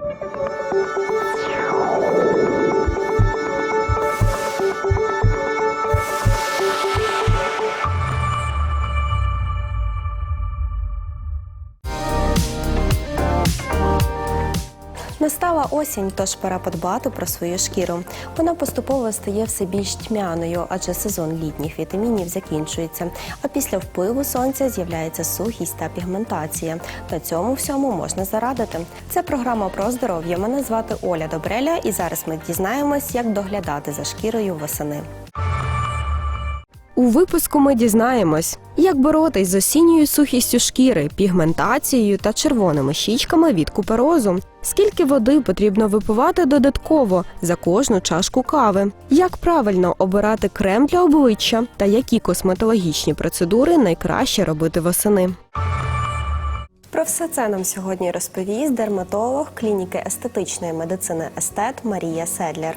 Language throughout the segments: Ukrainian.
you осінь, тож пора подбати про свою шкіру. Вона поступово стає все більш тьмяною, адже сезон літніх вітамінів закінчується. А після впливу сонця з'являється сухість та пігментація. На цьому всьому можна зарадити. Це програма про здоров'я. Мене звати Оля Добреля, і зараз ми дізнаємось, як доглядати за шкірою восени. У випуску ми дізнаємось, як боротись з осінньою сухістю шкіри, пігментацією та червоними щічками від куперозу, скільки води потрібно випивати додатково за кожну чашку кави, як правильно обирати крем для обличчя та які косметологічні процедури найкраще робити восени. Про все це нам сьогодні розповість дерматолог клініки естетичної медицини Естет Марія Седлер.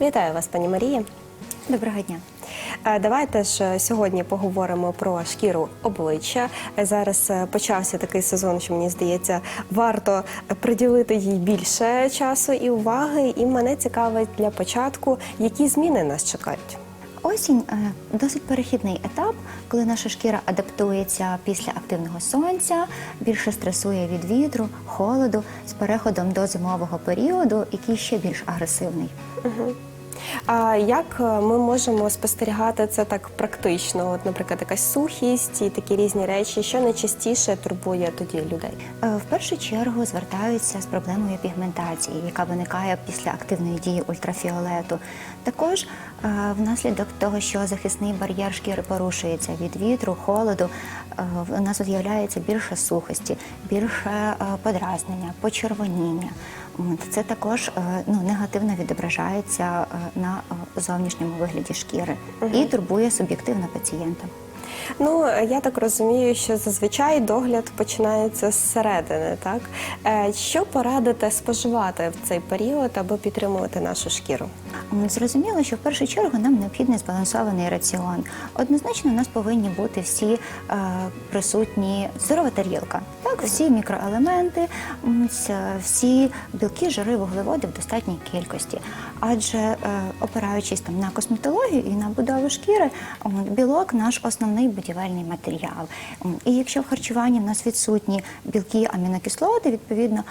Вітаю вас, пані Марія. Доброго дня. Е, Давайте ж е, сьогодні поговоримо про шкіру обличчя. Зараз е, почався такий сезон, що мені здається, варто приділити їй більше часу і уваги. І мене цікавить для початку, які зміни нас чекають. Осінь досить перехідний етап, коли наша шкіра адаптується після активного сонця, більше стресує від вітру, холоду з переходом до зимового періоду, який ще більш агресивний. А як е, ми можемо спостерігати це так практично? От, наприклад, якась сухість і такі різні речі, що найчастіше турбує тоді людей? Е, В першу чергу звертаються з проблемою пігментації, яка виникає після активної дії ультрафіолету. Також е, внаслідок того, що захисний бар'єр шкіри порушується від вітру, холоду, в нас з'являється більше сухості, більше подразнення, почервоніння. Це також е, ну, негативно відображається е, на е, зовнішньому вигляді шкіри і турбує суб'єктивно пацієнта. Ну я так розумію, що зазвичай догляд починається зсередини, так що порадите споживати в цей період, аби підтримувати нашу шкіру? Зрозуміло, що в першу чергу нам необхідний збалансований раціон. Однозначно, у нас повинні бути всі е, присутні здорова тарілка. Так, всі мікроелементи, всі білки, жири, вуглеводи в достатній кількості. Адже е, опираючись там на косметологію і на будову шкіри, білок наш основний будівельний матеріал. І якщо в харчуванні в нас відсутні білки, амінокислоти, відповідно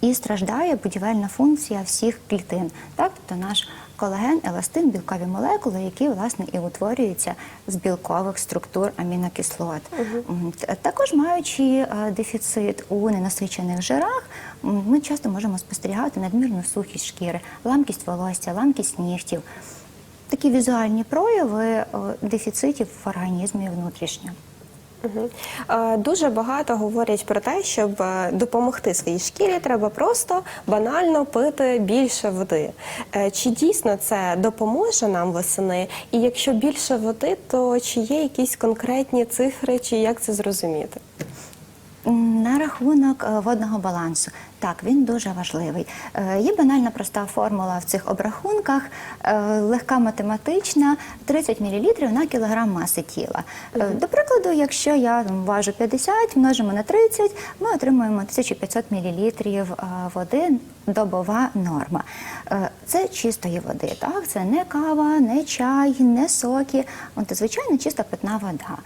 і страждає будівельна функція всіх клітин, так тобто наш колаген, еластин, білкові молекули, які власне і утворюються з білкових структур амінокислот. Т- Також маючи е, дефіцит у ненасичених жирах, ми часто можемо спостерігати надмірну сухість шкіри, ламкість волосся, ламкість нігтів. Такі візуальні прояви е, дефіцитів в організмі внутрішньо. Е, Дуже багато говорять про те, щоб е, допомогти своїй шкірі, треба просто банально пити більше води. Е, Чи дійсно це допоможе нам восени? І якщо більше води, то чи є якісь конкретні цифри, чи як це зрозуміти? На рахунок е, водного балансу, так він дуже важливий. Е, Є банальна проста формула в цих обрахунках, е, легка математична, 30 мл на кілограм маси тіла. До прикладу, якщо я важу 50, множимо на 30, ми отримуємо 1500 мл води, добова норма. Це чистої води, так? Це не кава, не чай, не соки, звичайно чиста питна вода.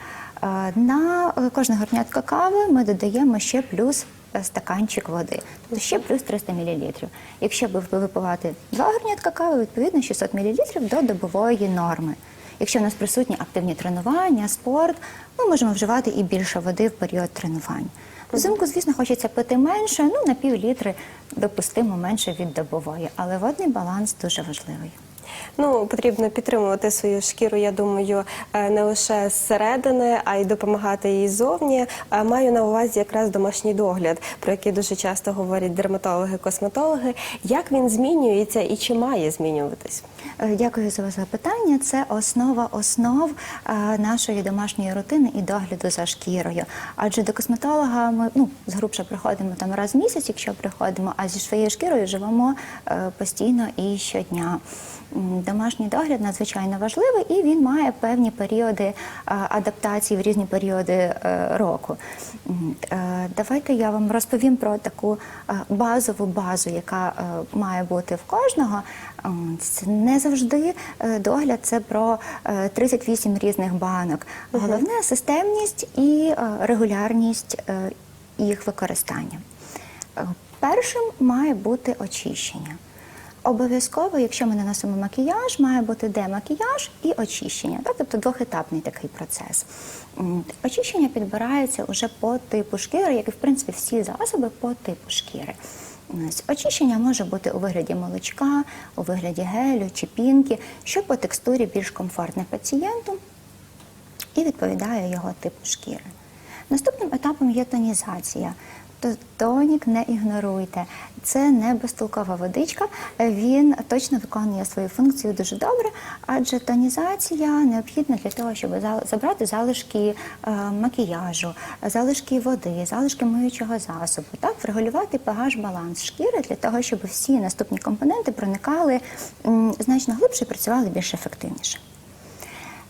На е, кожне горнятко кави ми додаємо ще плюс е, стаканчик води, тобто ще плюс 300 мл. Якщо ви випивати два горнятка кави, відповідно 600 мл до добової норми. Якщо в нас присутні активні тренування, спорт, ми можемо вживати і більше води в період тренувань. Взимку, звісно, хочеться пити менше, ну на пів літри допустимо менше від добової, але водний баланс дуже важливий. Ну, потрібно підтримувати свою шкіру, я думаю, е, не лише зсередини, а й допомагати їй зовні. Е, Маю на увазі якраз домашній догляд, про який дуже часто говорять дерматологи, косметологи. Як він змінюється і чи має змінюватись? Е, Дякую за ваше запитання. Це основа основ нашої домашньої рутини і догляду за шкірою. Адже до косметолога ми ну згрубше приходимо там раз в місяць, якщо приходимо, а зі своєю шкірою живемо постійно і щодня. Домашній догляд надзвичайно важливий і він має певні періоди е, адаптації в різні періоди е, року. Е, Давайте я вам розповім про таку базову базу, яка має бути в кожного. Це не завжди догляд це про е, 38 різних банок. Головне системність і регулярність їх використання. Першим має бути очищення. Обов'язково, якщо ми наносимо макіяж, має бути демакіяж і очищення, так? тобто двохетапний такий процес. Очищення підбирається вже по типу шкіри, як і в принципі всі засоби по типу шкіри. Очищення може бути у вигляді молочка, у вигляді гелю чи пінки, що по текстурі більш комфортне пацієнту і відповідає його типу шкіри. Наступним етапом є тонізація. То тонік не ігноруйте. Це не безтолкова водичка. Він точно виконує свою функцію дуже добре, адже тонізація необхідна для того, щоб забрати залишки е, макіяжу, залишки води, залишки миючого засобу, так врегулювати pH баланс шкіри для того, щоб всі наступні компоненти проникали значно глибше і працювали більш ефективніше.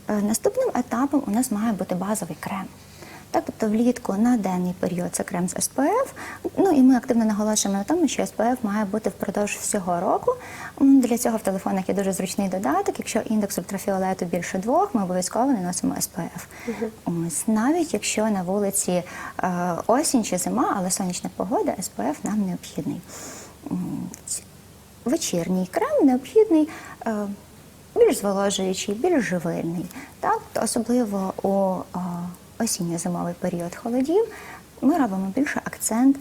Е, Наступним етапом у нас має бути базовий крем. Так, тобто влітку на денний період це крем з SPF. Ну і ми активно наголошуємо на тому, що SPF має бути впродовж всього року. Для цього в телефонах є дуже зручний додаток. Якщо індекс ультрафіолету більше двох, ми обов'язково не носимо SPF. Ось навіть якщо на вулиці е, осінь чи зима, але сонячна погода, SPF нам необхідний. Вечірній крем необхідний. е, більш зволожуючий, більш живильний. Так? Особливо у а, осінньо-зимовий період холодів ми робимо більше акцент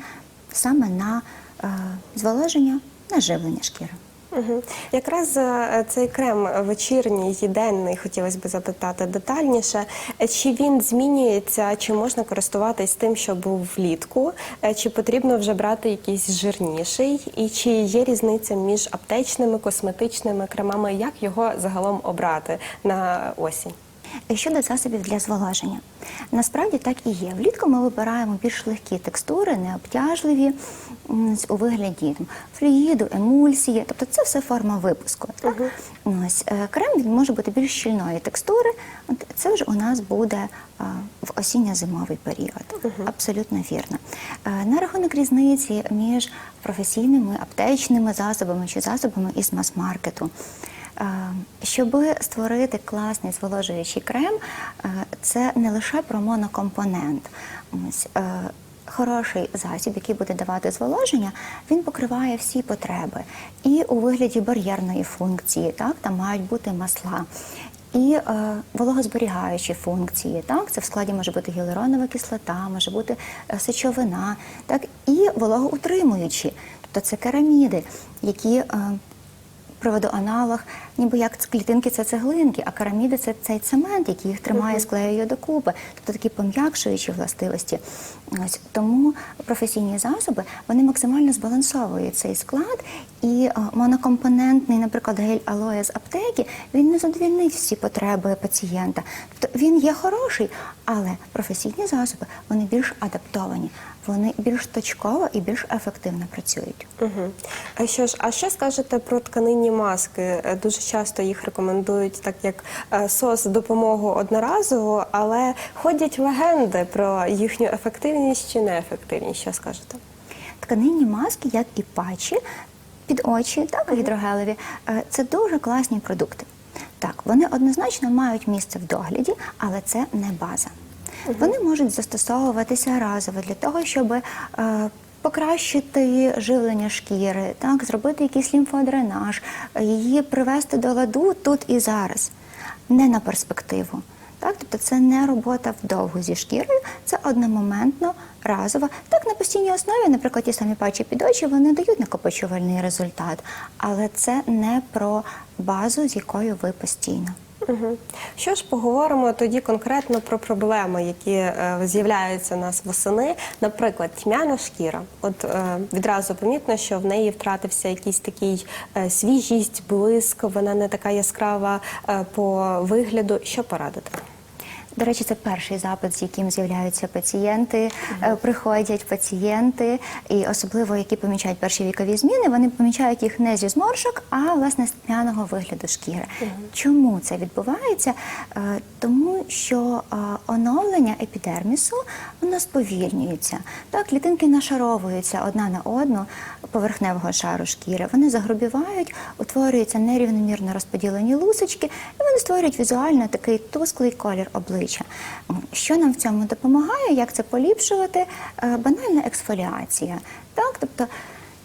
саме на е, зволоження, на живлення шкіри. Угу. Якраз е, цей крем вечірній і денний хотілося б запитати детальніше. Е, Чи він змінюється, чи можна користуватись тим, що був влітку, чи потрібно вже брати якийсь жирніший, і чи є різниця між аптечними, косметичними кремами, як його загалом обрати на осінь? І Щодо засобів для зволоження, насправді так і є. Влітку ми вибираємо більш легкі текстури, необтяжливі у вигляді там, флюїду, емульсії, тобто це все форма випуску. Так? Ось, е, крем він може бути більш щільної текстури. Це вже у нас буде в осінньо-зимовий період. Абсолютно вірно. Е, На рахунок різниці між професійними аптечними засобами чи засобами із мас-маркету. Е, Щоб створити класний зволожуючий крем, е, це не лише про монокомпонент. Е, Хороший засіб, який буде давати зволоження, він покриває всі потреби. І у вигляді бар'єрної функції, так, там мають бути масла. І е, вологозберігаючі функції, так, це в складі може бути гіалуронова кислота, може бути сечовина, так, і вологоутримуючі, тобто це кераміди, які е, Проведу аналог, ніби як клітинки це цеглинки, а кераміди це цей цемент, який їх тримає, склеює докупи. Тобто такі пом'якшуючі властивості. Ось тому професійні засоби вони максимально збалансовують цей склад. І е, монокомпонентний, наприклад, гель алоє з аптеки, він не задовільнить всі потреби пацієнта. Тобто він є хороший, але професійні засоби вони більш адаптовані, вони більш точково і більш ефективно працюють. Угу. А що ж, а що скажете про тканинні маски? Е, Дуже часто їх рекомендують так як е, сос допомогу одноразово, але ходять легенди про їхню ефективність чи неефективність. Що скажете? Тканинні маски, як і патчі під очі, так гідрогелеві, е, це дуже класні продукти. Так, вони однозначно мають місце в догляді, але це не база. Вони можуть застосовуватися разово для того, щоб е, покращити живлення шкіри, так, зробити якийсь лімфодренаж, її привести до ладу тут і зараз, не на перспективу. Так, тобто це не робота вдовго зі шкірою, це одномоментно, разово. Так, на постійній основі, наприклад, ті самі патчі під очі, вони дають накопичувальний результат, але це не про базу, з якою ви постійно. Угу. Що ж, поговоримо тоді конкретно про проблеми, які е, з'являються у нас восени. Наприклад, тьмяна шкіра. От е, відразу помітно, що в неї втратився якийсь такий е, свіжість, блиск, вона не така яскрава е, по вигляду. Що порадити? До речі, це перший запит, з яким з'являються пацієнти, е, приходять пацієнти, і особливо які помічають перші вікові зміни, вони помічають їх не зі зморшок, а власне з тьмяного вигляду шкіри. Чому це відбувається? Е, Тому що е, оновлення епідермісу воно сповільнюється. Так, клітинки нашаровуються одна на одну поверхневого шару шкіри. Вони загрубівають, утворюються нерівномірно розподілені лусочки, і вони створюють візуально такий тусклий колір обличчя. М, Що нам в цьому допомагає? Як це поліпшувати? Е, Банальна ексфоліація. Так, тобто.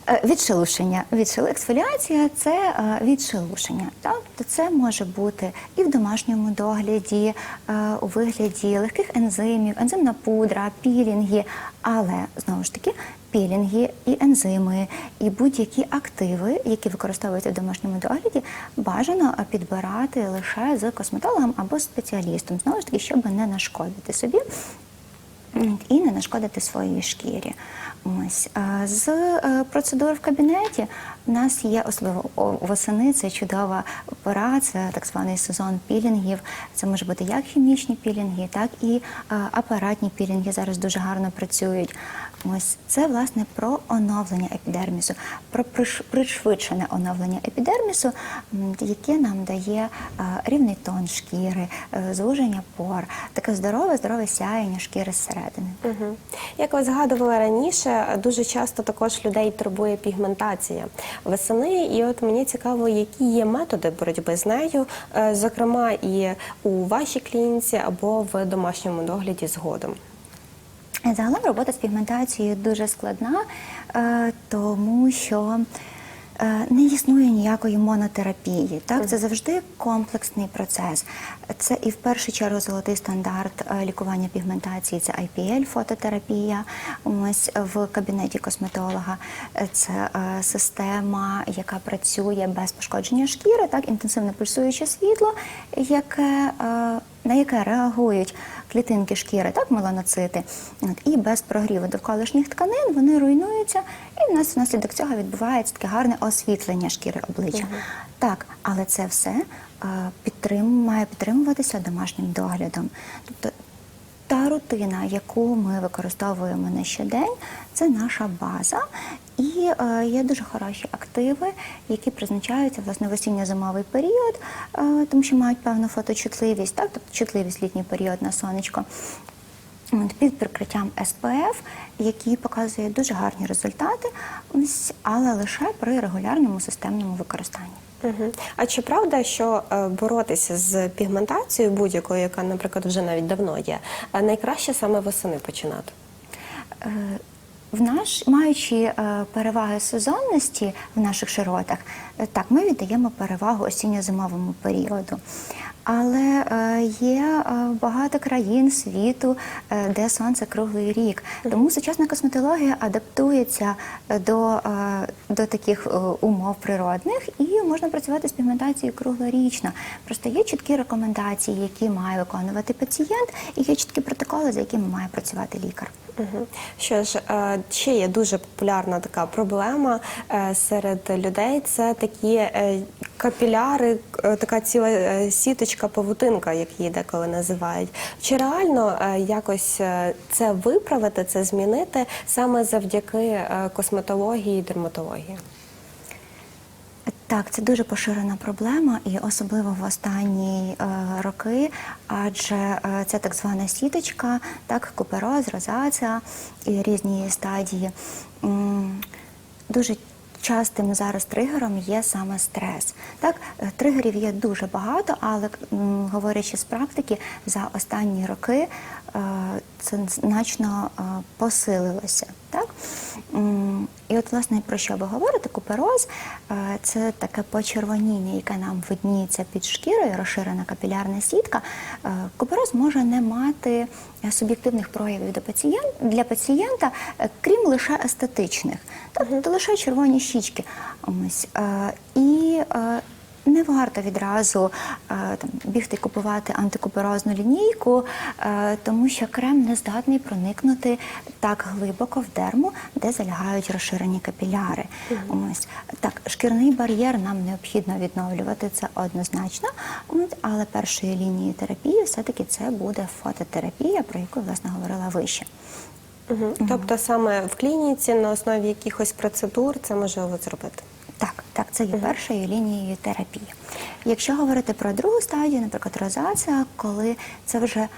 Е, Відшелушення. Відшел... Ексфоліація це е, відшелушення. Так? То це може бути і в домашньому догляді, у вигляді легких ензимів, ензимна пудра, пілінги, але знову ж таки. Пілінги і ензими, і будь-які активи, які використовуються в домашньому догляді, бажано підбирати лише з косметологом або спеціалістом, знову ж таки, щоб не нашкодити собі і не нашкодити своїй шкірі. Ось з е, процедур в кабінеті у нас є особливо восени. Це чудова пора, це так званий сезон пілінгів. Це може бути як хімічні пілінги, так і е, апаратні пілінги зараз дуже гарно працюють. Ось це власне про оновлення епідермісу, про приш- пришвидшене оновлення епідермісу, яке нам дає е, рівний тон шкіри, е, звуження пор, таке здорове, здорове сяєння шкіри зсередини. Угу. Як ви згадували раніше, дуже часто також людей турбує пігментація весени. І от мені цікаво, які є методи боротьби з нею, е, зокрема і у вашій клініці або в домашньому догляді згодом. Загалом робота з пігментацією дуже складна, е, тому що е, не існує ніякої монотерапії. Так, це завжди комплексний процес. Це і в першу чергу золотий стандарт е, лікування пігментації. Це IPL фототерапія. Ось в кабінеті косметолога. Це система, яка працює без пошкодження шкіри, так інтенсивне пульсуюче світло, яке на яке реагують клітинки шкіри, так, меланоцити, і без прогріву довколишніх тканин вони руйнуються, і в нас внаслідок цього відбувається таке гарне освітлення шкіри обличчя. Так, але це все е, підтрим, має підтримуватися домашнім доглядом. Тобто та рутина, яку ми використовуємо на щодень, це наша база. І е, є дуже хороші активи, які призначаються власне в осінньо-зимовий період, е, тому що мають певну фоточутливість, так, тобто чутливість літній період на сонечко. Під прикриттям СПФ, який показує дуже гарні результати, але лише при регулярному системному використанні. Угу. А чи правда, що е, боротися з пігментацією будь-якою, яка, наприклад, вже навіть давно є, е, найкраще саме восени починати? В наш, маючи е, переваги сезонності в наших широтах, е, так, ми віддаємо перевагу осінньо-зимовому періоду. Але е, є е, багато країн світу, е, де сонце круглий рік. Тому сучасна косметологія адаптується до, до таких умов природних і можна працювати з пігментацією круглорічно. Просто є чіткі рекомендації, які має виконувати пацієнт, і є чіткі протоколи, за якими має працювати лікар. Угу. Що ж, ще є дуже популярна така проблема серед людей. Це такі капіляри, е, така ціла е, сіточка, павутинка, як її деколи називають. Чи реально е, якось це виправити, це змінити саме завдяки косметології і дерматології? Так, це дуже поширена проблема, і особливо в останні е, роки, адже е, це так звана сіточка, так, купероз, розація і різні стадії. М, Дуже частим зараз тригером є саме стрес. Так, е, тригерів є дуже багато, але говорячи з практики, за останні роки е, це значно е, посилилося. Так? І от, власне, про що ви говорите? Купероз е, це таке почервоніння, яке нам видніється під шкірою, розширена капілярна сітка. Е, Купероз може не мати суб'єктивних проявів до пацієнт, для пацієнта, е, крім лише естетичних, тобто лише червоні щічки. І не варто відразу е, там бігти купувати антикуперозну лінійку, е, тому що крем не здатний проникнути так глибоко в дерму, де залягають розширені капіляри. Ось так, шкірний бар'єр нам необхідно відновлювати це однозначно. Але першою лінією терапії все-таки це буде фототерапія, про яку власне говорила вище. Мгм. Тобто саме в клініці на основі якихось процедур це можливо зробити. Так, це є першою лінією терапії. Якщо говорити про другу стадію, наприклад, розація, коли це вже е,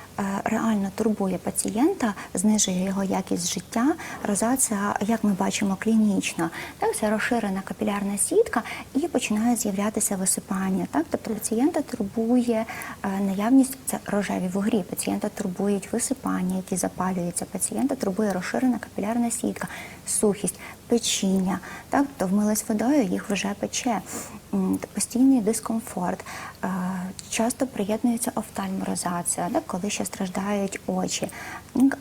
реально турбує пацієнта, знижує його якість життя. Розація, як ми бачимо клінічно, так це розширена капілярна сітка і починає з'являтися висипання. Так, тобто пацієнта турбує е, наявність це рожеві вугрі. Пацієнта турбують висипання, які запалюються. Пацієнта турбує розширена капілярна сітка, сухість, печіння. Так, то вмилась водою, їх вже пече. Постійний дискомфорт. Е, Часто приєднується офтальморозація, так, коли ще страждають очі.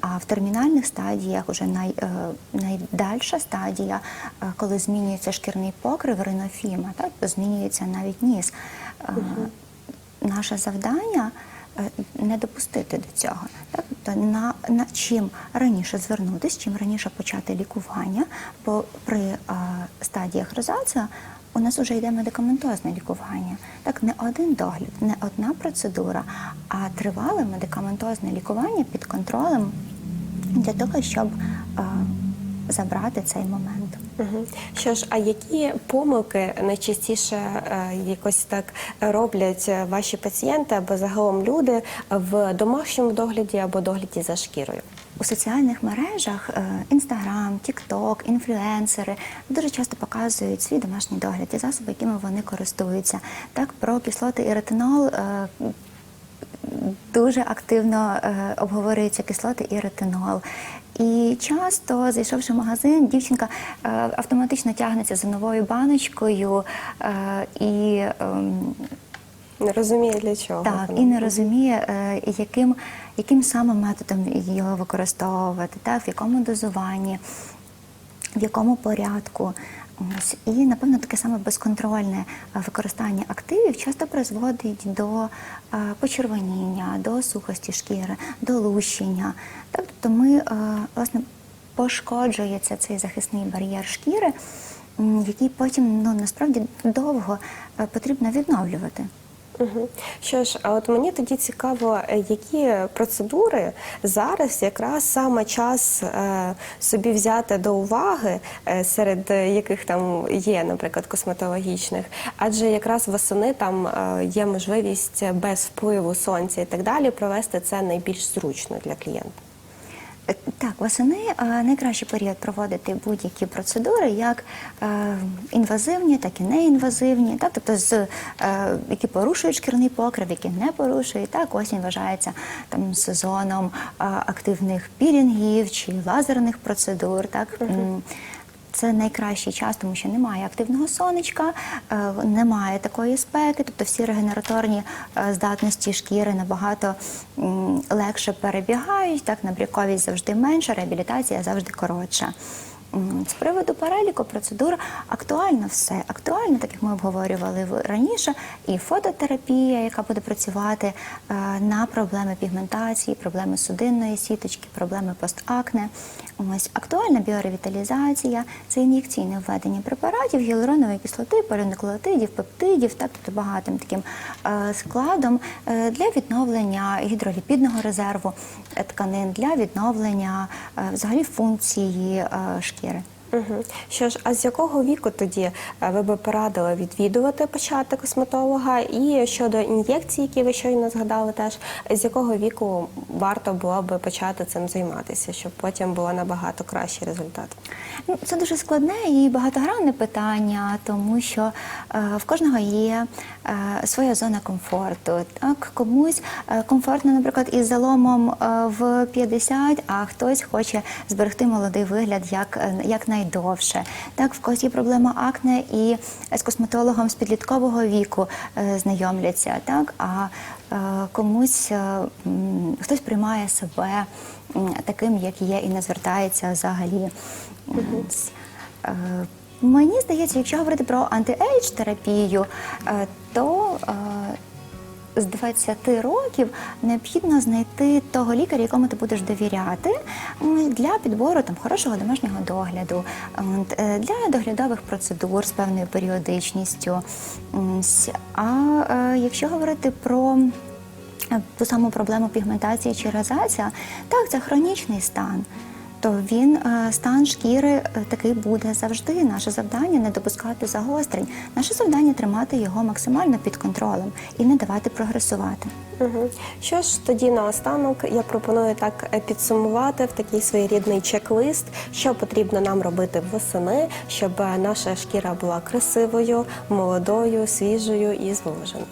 А в термінальних стадіях, уже най, е, найдальша стадія, е, коли змінюється шкірний покрив, ринофіма, так, то змінюється навіть ніс. Е, Наше завдання не допустити до цього. Тобто на, на чим раніше звернутися, чим раніше почати лікування, бо при е, стадіях розація у нас вже йде медикаментозне лікування. Так, не один догляд, не одна процедура, а тривале медикаментозне лікування під контролем для того, щоб е, забрати цей момент. Що ж, а які помилки найчастіше е, якось так роблять е, ваші пацієнти або загалом люди в домашньому догляді або догляді за шкірою? У соціальних мережах Інстаграм, Тікток, інфлюенсери дуже часто показують свій домашній догляд і засоби, якими вони користуються. Так, про кислоти і ретинол е, дуже активно е, обговорюються кислоти і ретинол. І часто, зайшовши в магазин, дівчинка е, автоматично тягнеться за новою баночкою е, і ем, Не розуміє для чого. так, і не розуміє, е, яким, яким саме методом його використовувати, так, в якому дозуванні, в якому порядку. Ось. І, напевно, таке саме безконтрольне е, використання активів часто призводить до е, почервоніння, до сухості шкіри, до лущення. Тобто ми, е, власне, пошкоджується цей захисний бар'єр шкіри, який потім ну, насправді довго потрібно відновлювати. Мгм. Що ж, а от мені тоді цікаво, е, які процедури зараз якраз саме час е, собі взяти до уваги, е, серед яких там є, наприклад, косметологічних, адже якраз восени там е, є можливість без впливу сонця і так далі провести це найбільш зручно для клієнта. Е, Так, восени е, найкращий період проводити будь-які процедури, як е, інвазивні, так і неінвазивні, так, тобто з, які порушують шкірний покрив, які не порушують. Так, осінь вважається там сезоном активних пілінгів чи лазерних процедур. Так. М, Це найкращий час, тому що немає активного сонечка, е, немає такої спеки, тобто всі регенераторні е, здатності шкіри набагато легше перебігають. Так, набряковість завжди менша, реабілітація завжди коротша. З приводу переліку процедур актуально все. Актуально, так як ми обговорювали раніше, і фототерапія, яка буде працювати е, на проблеми пігментації, проблеми судинної сіточки, проблеми постакне. Ось актуальна біоревіталізація, це ін'єкційне введення препаратів, гіалуронової кислоти, полінуклеотидів, пептидів, так тобто багатим таким е, складом е, для відновлення гідроліпідного резерву тканин, для відновлення взагалі функції е, шкіри. Угу. Що ж, а з якого віку тоді е, ви би порадили відвідувати почати косметолога? І щодо ін'єкцій, які ви щойно згадали, теж з якого віку варто було би почати цим займатися, щоб потім було набагато кращий результат? Ну, Це дуже складне і багатогранне питання, тому що е, в кожного є е, своя зона комфорту. Так, комусь е, комфортно, наприклад, із заломом е, в 50, а хтось хоче зберегти молодий вигляд як, як найдовше. Так, в когось є проблема акне і з косметологом з підліткового віку е, знайомляться. Так, а е, комусь е, хтось приймає себе таким, як є, і не звертається взагалі. Мені здається, якщо говорити про анти-ейдж терапію, то з 20 років необхідно знайти того лікаря, якому ти будеш довіряти для підбору там хорошого домашнього догляду, е, для доглядових процедур з певною періодичністю. А е, якщо говорити про е, ту саму проблему пігментації чи розація, так, це хронічний стан. То він е, стан шкіри е, такий буде завжди. Наше завдання не допускати загострень. Наше завдання тримати його максимально під контролем і не давати прогресувати. Угу. Що ж тоді наостанок я пропоную так е, підсумувати в такий своєрідний чек-лист, що потрібно нам робити восени, щоб наша шкіра була красивою, молодою, свіжою і зволоженою.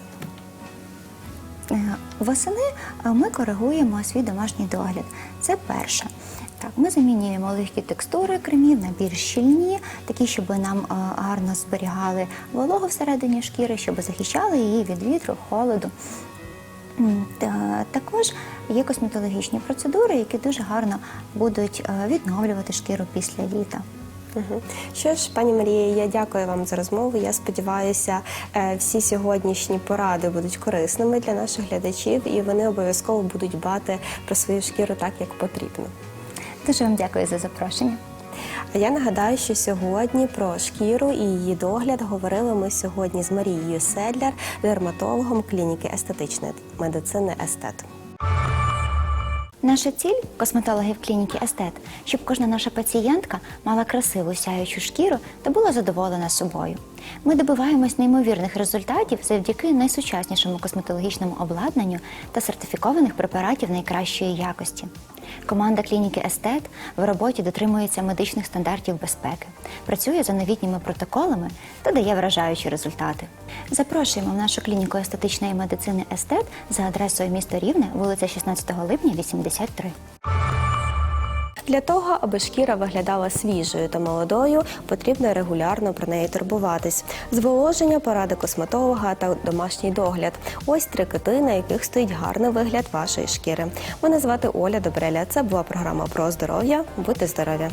Восени ми коригуємо свій домашній догляд. Це перше. Так, ми замінюємо легкі текстури кремів на більш щільні, такі, щоб нам е, гарно зберігали вологу всередині шкіри, щоб захищали її від вітру, холоду. Також є косметологічні процедури, які дуже гарно будуть е, відновлювати шкіру після літа. Що ж, пані Марія, я дякую вам за розмову. Я сподіваюся, е, всі сьогоднішні поради будуть корисними для наших глядачів, і вони обов'язково будуть дбати про свою шкіру так, як потрібно. Дуже вам дякую за запрошення. А я нагадаю, що сьогодні про шкіру і її догляд говорили ми сьогодні з Марією Седляр, дерматологом клініки естетичної медицини Естет. Наша ціль косметологів клініки Естет, щоб кожна наша пацієнтка мала красиву сяючу шкіру та була задоволена собою. Ми добиваємось неймовірних результатів завдяки найсучаснішому косметологічному обладнанню та сертифікованих препаратів найкращої якості. Команда клініки Естет в роботі дотримується медичних стандартів безпеки, працює за новітніми протоколами та дає вражаючі результати. Запрошуємо в нашу клініку естетичної медицини Естет за адресою місто Рівне, вулиця 16 липня, 83. Для того, аби шкіра виглядала свіжою та молодою, потрібно регулярно про неї турбуватись. Зволоження, поради косметолога та домашній догляд. Ось три кити, на яких стоїть гарний вигляд вашої шкіри. Мене звати Оля Добреля. Це була програма про здоров'я. Будьте здорові!